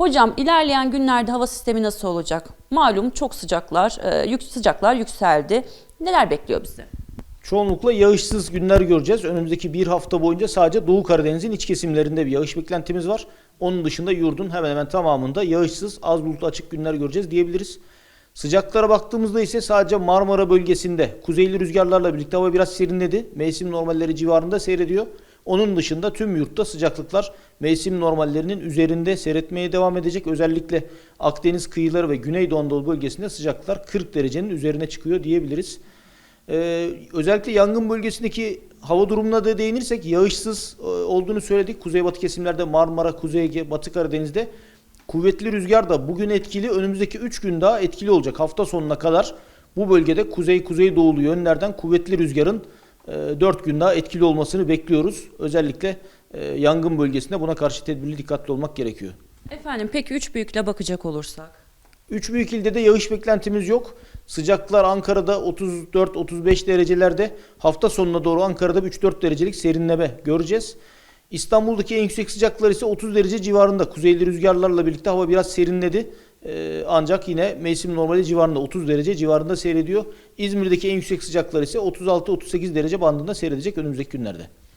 Hocam ilerleyen günlerde hava sistemi nasıl olacak? Malum çok sıcaklar, e, yük, sıcaklar yükseldi. Neler bekliyor bizi? Çoğunlukla yağışsız günler göreceğiz. Önümüzdeki bir hafta boyunca sadece Doğu Karadeniz'in iç kesimlerinde bir yağış beklentimiz var. Onun dışında yurdun hemen hemen tamamında yağışsız, az bulutlu açık günler göreceğiz diyebiliriz. Sıcaklara baktığımızda ise sadece Marmara bölgesinde kuzeyli rüzgarlarla birlikte hava biraz serinledi. Mevsim normalleri civarında seyrediyor. Onun dışında tüm yurtta sıcaklıklar mevsim normallerinin üzerinde seyretmeye devam edecek. Özellikle Akdeniz kıyıları ve Güneydoğu Anadolu bölgesinde sıcaklıklar 40 derecenin üzerine çıkıyor diyebiliriz. Ee, özellikle yangın bölgesindeki hava durumuna da değinirsek yağışsız e, olduğunu söyledik. Kuzeybatı kesimlerde Marmara, Kuzey Ege, Batı Karadeniz'de kuvvetli rüzgar da bugün etkili. Önümüzdeki 3 gün daha etkili olacak. Hafta sonuna kadar bu bölgede kuzey kuzey doğulu yönlerden kuvvetli rüzgarın 4 gün daha etkili olmasını bekliyoruz. Özellikle e, yangın bölgesinde buna karşı tedbirli dikkatli olmak gerekiyor. Efendim peki üç büyükle bakacak olursak? Üç büyük ilde de yağış beklentimiz yok. Sıcaklar Ankara'da 34-35 derecelerde. Hafta sonuna doğru Ankara'da 3-4 derecelik serinleme göreceğiz. İstanbul'daki en yüksek sıcaklar ise 30 derece civarında. Kuzeyli rüzgarlarla birlikte hava biraz serinledi. Ee, ancak yine mevsim normali civarında 30 derece civarında seyrediyor. İzmir'deki en yüksek sıcaklar ise 36-38 derece bandında seyredecek önümüzdeki günlerde.